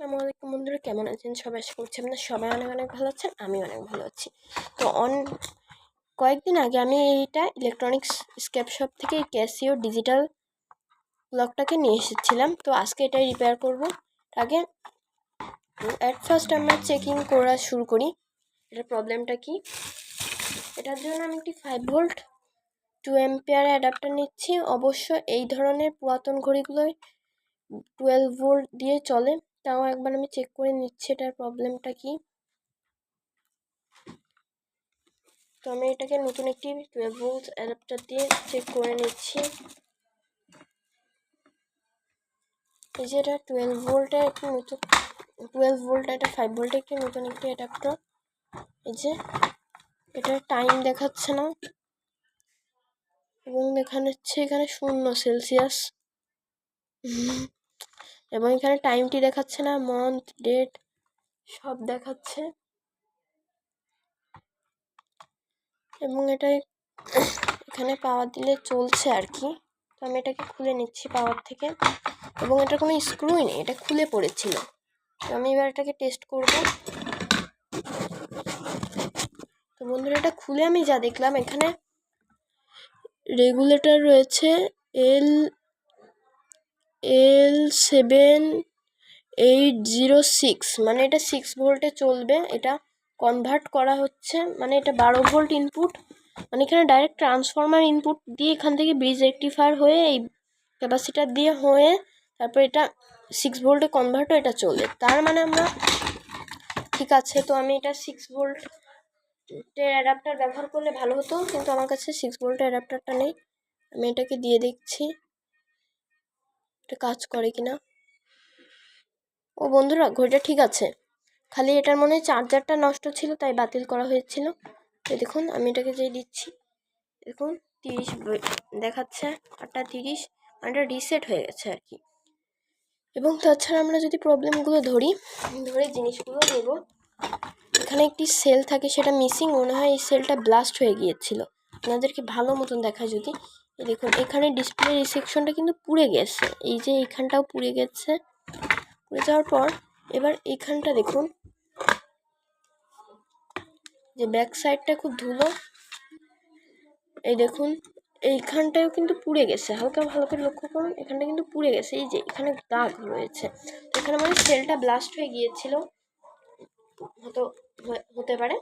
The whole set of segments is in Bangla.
আসসালামু বন্ধুরা, কেমন আছেন? সবাই আশা করছি আপনার সবাই অনেক অনেক ভালো আছেন আমি অনেক ভালো আছি। তো অন, কয়েকদিন আগে আমি এইটা ইলেকট্রনিক্স স্ক্যাপ শপ থেকে ক্যাসিও ডিজিটাল লকটাকে নিয়ে এসেছিলাম। তো আজকে এটাই রিপেয়ার করব। আগে অ্যাট ফার্স্ট আমরা চেকিং করা শুরু করি, এটার প্রবলেমটা কি? এটার জন্য আমি একটি five volt two ampere adapter নিচ্ছি। অবশ্য এই ধরনের পুরাতন ঘড়িগুলোয় টুয়েলভ ভোল্ট দিয়ে চলে। তাও একবার আমি চেক করে নিচ্ছি এটার প্রবলেমটা কি। তো আমি এটাকে নতুন একটি টুয়েলভ অ্যাডাপ্টার দিয়ে চেক করে নিচ্ছি। এই যে এটা টুয়েলভ ভোল্টের একটি নতুন টুয়েলভ ভোল্ট এটা ফাইভ ভোল্টের একটি নতুন একটি অ্যাডাপ্টার এই যে এটা টাইম দেখাচ্ছে না। এবং দেখাচ্ছে এখানে শূন্য সেলসিয়াস এবং এখানে টাইমটি দেখাচ্ছে না মান্থ ডেট সব দেখাচ্ছে। এবং এটা এখানে পাওয়ার দিলে চলছে আর কি। তো আমি এটাকে খুলে নিচ্ছি পাওয়ার থেকে। এবং এটা কোনো স্ক্রুই নেই, এটা খুলে পড়েছিল। তো আমি এবার এটাকে টেস্ট করব। তো বন্ধুরা, এটা খুলে আমি যা দেখলাম, এখানে রেগুলেটর রয়েছে L L seven eight zero six মানে এটা সিক্স ভোল্টে চলবে, এটা কনভার্ট করা হচ্ছে মানে এটা বারো ভোল্ট ইনপুট মানে এখানে ডাইরেক্ট ট্রান্সফরমার ইনপুট দিয়ে এখান থেকে ব্রিজ রেক্টিফায়ার হয়ে এই ক্যাপাসিটার দিয়ে হয়ে তারপর এটা সিক্স ভোল্টে কনভার্ট হয়ে এটা চলবে। তার মানে আমরা, ঠিক আছে, তো আমি এটা সিক্স ভোল্টের অ্যাডাপ্টার ব্যবহার করলে ভালো হতো, কিন্তু আমার কাছে সিক্স ভোল্টের অ্যাডাপ্টারটা নেই, আমি এটাকে দিয়ে দেখছি। এটা কাজ করে কিনা। ও বন্ধুরা, ঘড়িটা ঠিক আছে। খালি এটার মনে হয় চার্জারটা নষ্ট ছিল, তাই বাতিল করা হয়েছিল। তো দেখুন, আমি এটাকে যেই দিচ্ছি, দেখুন, তিরিশ দেখাচ্ছে আটটা তিরিশ মানে রিসেট হয়ে গেছে আর কি। এবং তাছাড়া আমরা যদি প্রবলেমগুলো ধরি, ধরে জিনিসগুলো নেব। এখানে একটি সেল থাকে, সেটা মিসিং মনে হয় এই সেলটা ব্লাস্ট হয়ে গিয়েছিল। আপনাদেরকে ভালো মতন দেখায় যদি। দেখুন, এখানে ডিসপ্লে রিসেকশনটা কিন্তু পুড়ে গেছে। এই যে এইখানটাও পুড়ে গেছে। পুড়ে যাওয়ার পর এবার এইখানটা দেখুন। যে ব্যাক সাইডটা খুব ধুলো। এই দেখুন এইখানটাও কিন্তু পুড়ে গেছে। হালকা ভালো করে লক্ষ্য করুন, এখানটা কিন্তু পুড়ে গেছে। এই যে এখানে দাগ রয়েছে। এখানে মানে সেলটা ব্লাস্ট হয়ে গিয়েছিল। হতো হতে পারে।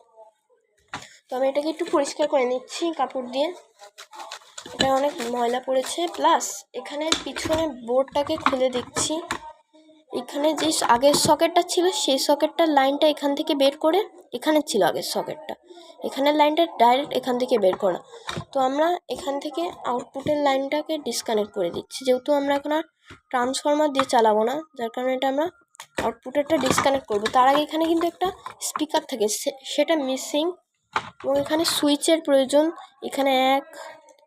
তো আমি এটাকে একটু পরিষ্কার করে নিচ্ছি কাপড় দিয়ে। এটা অনেক ময়লা পড়েছে। প্লাস এখানে পিছনে বোর্ডটাকে খুলে দেখছি। এখানে যে আগের সকেটটা ছিল, সেই সকেটটার লাইনটা এখান থেকে বের করে এখানে ছিল আগের সকেটটা। এখানের লাইনটা ডাইরেক্ট এখান থেকে বের করা। তো আমরা এখান থেকে আউটপুটের লাইনটাকে ডিসকানেক্ট করে দিচ্ছি। যেহেতু আমরা এখন আর ট্রান্সফর্মার দিয়ে চালাবো না, যার কারণে এটা আমরা আউটপুটেরটা ডিসকানেক্ট করব। তার আগে এখানে কিন্তু একটা স্পিকার থাকে সেটা মিসিং এবং এখানে সুইচের প্রয়োজন। এখানে এক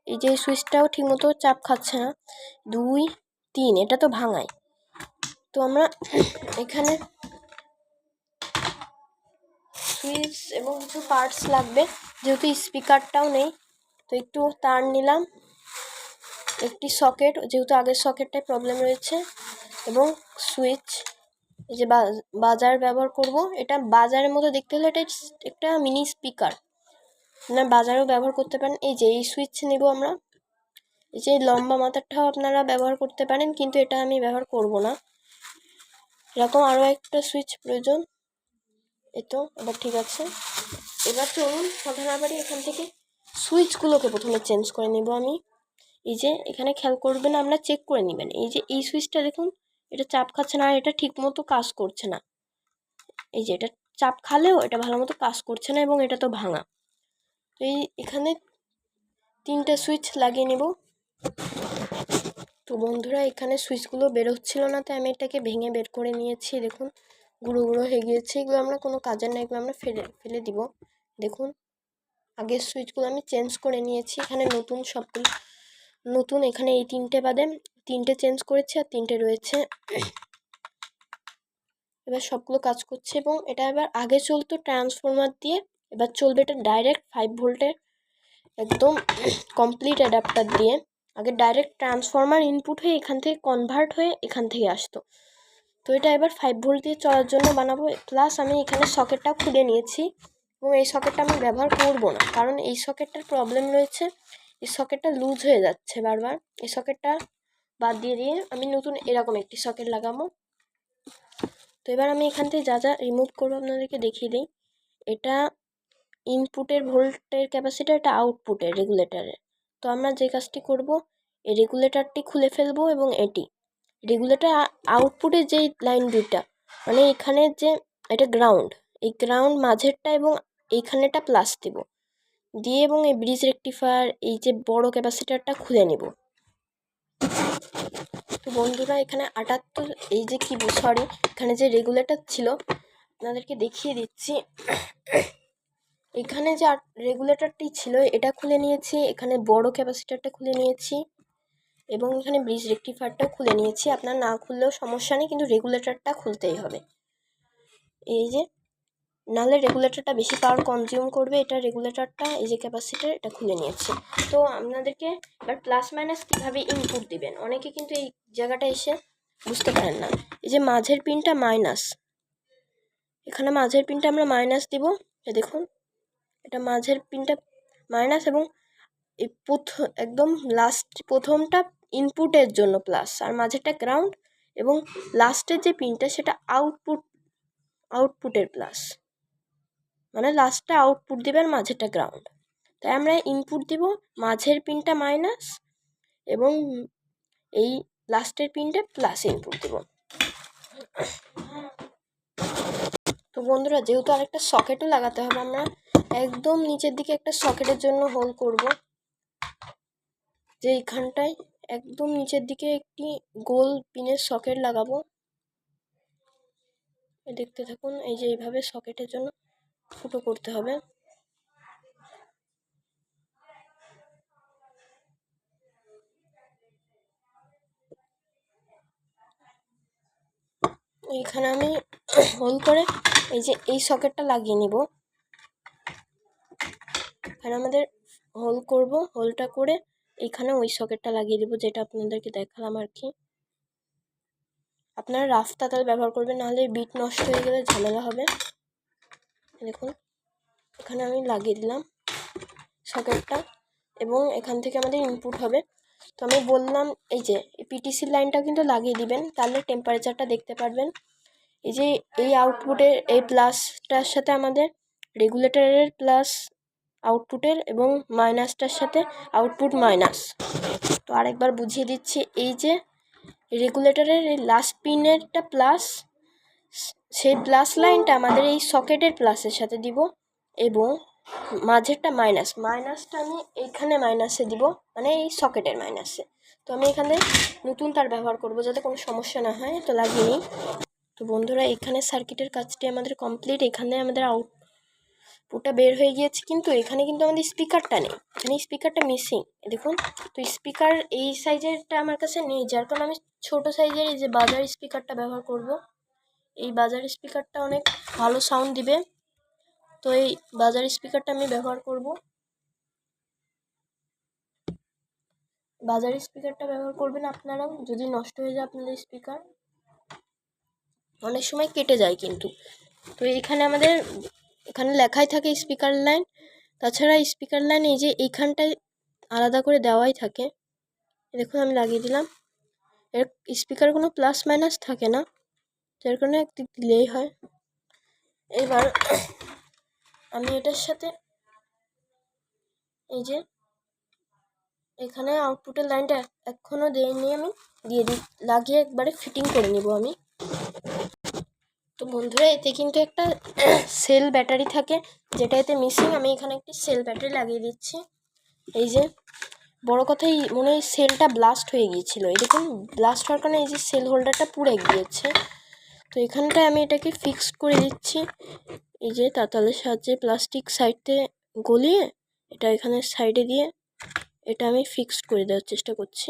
এই যে সুইচটাও ঠিকমতো চাপ খাচ্ছে না। দুই, তিন, এটা তো ভাঙায়। তো আমরা এখানে সুইচ এবং কিছু পার্টস লাগবে, যেহেতু স্পিকারটাও নেই। তো একটু তার নিলাম। একটি সকেট, যেহেতু আগের সকেটটায় প্রবলেম রয়েছে। এবং সুইচ, এই যে বাজার ব্যবহার করব। এটা বাজারের মতো দেখতে হলে এটা একটা মিনি স্পিকার। আপনার বাজারেও ব্যবহার করতে পারেন। এই যে, এই সুইচ নেব আমরা। এই যে লম্বা মাথারটাও আপনারা ব্যবহার করতে পারেন, কিন্তু এটা আমি ব্যবহার করব না। এরকম আরও একটা সুইচ প্রয়োজন। এ তো, এবার ঠিক আছে। এবার চলুন সাধারণ বাড়ি এখান থেকে সুইচগুলোকে প্রথমে চেঞ্জ করে নেব আমি। এই যে, এখানে খেয়াল করবেন আমরা চেক করে নেবেন। এই যে, এই সুইচটা দেখুন, এটা চাপ খাচ্ছে না এটা ঠিক মতো কাজ করছে না। এই যে, এটা চাপ খালেও এটা ভালো মতো কাজ করছে না, এবং এটা তো ভাঙা। এই এখানে তিনটে সুইচ লাগিয়ে নেব। তো বন্ধুরা, এখানে সুইচগুলো বেরোচ্ছিল না, তাই আমি এটাকে ভেঙে বের করে নিয়েছি। দেখুন, গুঁড়ো গুঁড়ো হয়ে গিয়েছে। এগুলো আমরা কোনো কাজের না, এগুলো আমরা ফেলে ফেলে দিব। দেখুন, আগের সুইচগুলো আমি চেঞ্জ করে নিয়েছি। এখানে নতুন সবগুলো নতুন এখানে এই তিনটে বাদে তিনটে চেঞ্জ করেছি আর তিনটে রয়েছে। এবার সবগুলো কাজ করছে এবং এটা এবার আগে চলতো ট্রান্সফরমার দিয়ে এবার চলবে এটা ডাইরেক্ট ফাইভ ভোল্টের একদম কমপ্লিট অ্যাডাপ্টার দিয়ে। আগে ডাইরেক্ট ট্রান্সফর্মার ইনপুট হয়ে এখান থেকে কনভার্ট হয়ে এখান থেকে আসতো। তো এটা এবার ফাইভ ভোল্ট দিয়ে চলার জন্য বানাবো। প্লাস আমি এখানে সকেটটা খুলে নিয়েছি এবং এই সকেটটা আমি ব্যবহার করব না। কারণ এই সকেটটার প্রবলেম রয়েছে, এই সকেটটা লুজ হয়ে যাচ্ছে বারবার। এই সকেটটা বাদ দিয়ে দিয়ে আমি নতুন এরকম একটি সকেট লাগাবো। তো এবার আমি এখান থেকে যা যা রিমুভ করব আপনাদেরকে দেখিয়ে দিই। এটা ইনপুটের ভোল্টের ক্যাপাসিটার এটা আউটপুটের রেগুলেটারের তো আমরা যে কাজটি করব, এই রেগুলেটারটি খুলে ফেলব এবং এটি। রেগুলেটর আউটপুটের যেই লাইন দুইটা মানে এখানে যে এটা গ্রাউন্ড এই গ্রাউন্ড মাঝেরটা এবং এইখানেটা প্লাস দেব। দিয়ে এবং এই ব্রিজ রেকটিফায়ার এই যে বড় ক্যাপাসিটারটা খুলে নেব। তো বন্ধুরা, এখানে আটাত্তর, এই যে কি সরি এখানে যে রেগুলেটর ছিল, আপনাদেরকে দেখিয়ে দিচ্ছি। এখানে যে রেগুলেটরটি ছিল, এটা খুলে নিয়েছি। এখানে বড় ক্যাপাসিটারটা খুলে নিয়েছি এবং এখানে ব্রিজ রেকটিফায়ারটাও খুলে নিয়েছি। আপনার না খুললেও সমস্যা নেই, কিন্তু রেগুলেটরটা খুলতেই হবে। এই যে, নাহলে রেগুলেটরটা বেশি পাওয়ার কনজিউম করবে এটা রেগুলেটরটা এই যে ক্যাপাসিটার এটা খুলে নিয়েছে। তো আপনাদেরকে এবার প্লাস মাইনাস কীভাবে ইনপুট দিবেন? অনেকে কিন্তু এই জায়গাটা এসে বুঝতে পারেন না। এই যে মাঝের পিনটা মাইনাস এখানে মাঝের পিনটা আমরা মাইনাস দিব। দেখুন এটা মাঝের পিনটা মাইনাস এবং এই প্রথম একদম লাস্ট প্রথমটা ইনপুটের জন্য প্লাস আর মাঝেরটা গ্রাউন্ড এবং লাস্টের যে পিনটা সেটা আউটপুট আউটপুটের প্লাস মানে লাস্টটা আউটপুট দেবে আর মাঝেরটা গ্রাউন্ড তাই আমরা ইনপুট দিব মাঝের পিনটা মাইনাস এবং এই লাস্টের পিনটা প্লাস ইনপুট দেব। তো বন্ধুরা, যেহেতু আরেকটা সকেটও লাগাতে হবে আমরা একদম নিচের দিকে একটা সকেটের জন্য হোল করব। যে এইখানটায় একদম নিচের দিকে একটি গোল পিনের সকেট লাগাবো। দেখতে থাকুন, এই যে এইভাবে সকেটের জন্য ফুটো করতে হবে। এইখানে আমি হোল করে এই যে এই সকেটটা লাগিয়ে নিব। এখানে আমাদের হোল করব হোলটা করে এখানে ওই সকেটটা লাগিয়ে দেবো, যেটা আপনাদেরকে দেখালাম আর কি। আপনারা রাফ তাতাল ব্যবহার করবেন নাহলে বিট নষ্ট হয়ে গেলে ঝামেলা হবে। দেখুন, এখানে আমি লাগিয়ে দিলাম সকেটটা এবং এখান থেকে আমাদের ইনপুট হবে। তো আমি বললাম, এই যে পিটিসির লাইনটা কিন্তু লাগিয়ে দিবেন, তাহলে টেম্পারেচারটা দেখতে পারবেন। এই যে এই আউটপুটের এই প্লাসটার সাথে আমাদের রেগুলেটরের প্লাস আউটপুটের এবং মাইনাসটার সাথে আউটপুট মাইনাস। তো আরেকবার বুঝিয়ে দিচ্ছি, এই যে রেগুলেটরের এই লাস্ট পিনেরটা প্লাস সেই প্লাস লাইনটা আমাদের এই সকেটের প্লাসের সাথে দিব এবং মাঝেরটা মাইনাস মাইনাসটা আমি এইখানে মাইনাসে দিব মানে এই সকেটের মাইনাসে তো আমি এখানে নতুন তার ব্যবহার করব যাতে কোনো সমস্যা না হয়, তো লাগিয়ে তো বন্ধুরা, এখানে সার্কিটের কাজটি আমাদের কমপ্লিট এখানে আমাদের আউট পুটা বের হয়ে গিয়েছে, কিন্তু এখানে কিন্তু আমাদের স্পিকারটা নেই। এখানে স্পিকারটা মিসিং দেখুন, তো স্পিকার এই সাইজেরটা আমার কাছে নেই, যার কারণে আমি ছোট সাইজের এই যে বাজার স্পিকারটা ব্যবহার করব। এই বাজার স্পিকারটা অনেক ভালো সাউন্ড দিবে। তো এই বাজার স্পিকারটা আমি ব্যবহার করব। বাজার স্পিকারটা ব্যবহার করবেন আপনারাও, যদি নষ্ট হয়ে যায় আপনাদের স্পিকার অনেক সময় কেটে যায় কিন্তু। তো এখানে আমাদের এখানে লেখাই থাকে স্পিকার লাইন তাছাড়া স্পিকার লাইন এই যে এইখানটায় আলাদা করে দেওয়াই থাকে। দেখুন আমি লাগিয়ে দিলাম। এর স্পিকার কোনো প্লাস মাইনাস থাকে না, যার কারণে একদিক দিলেই হয়। এবার আমি এটার সাথে এই যে এখানে আউটপুটের লাইনটা এখনও দিইনি আমি, দিয়ে দিই লাগিয়ে একবারে ফিটিং করে নিব আমি। তো বন্ধুরা, এতে কিন্তু একটা সেল ব্যাটারি থাকে, যেটা এতে মিসিং আমি এখানে একটি সেল ব্যাটারি লাগিয়ে দিচ্ছি। এই যে, বড় কথাই, মনে হয় সেলটা ব্লাস্ট হয়ে গিয়েছিল। এই দেখুন ব্লাস্ট হওয়ার কারণে এই যে সেল হোল্ডারটা পুড়ে গিয়েছে। তো এখানটায় আমি এটাকে ফিক্সড করে দিচ্ছি। এই যে, তাতালের সাহায্যে প্লাস্টিক সাইডতে গলিয়ে, এটা এখানে সাইডে দিয়ে, এটা আমি ফিক্সড করে দেওয়ার চেষ্টা করছি।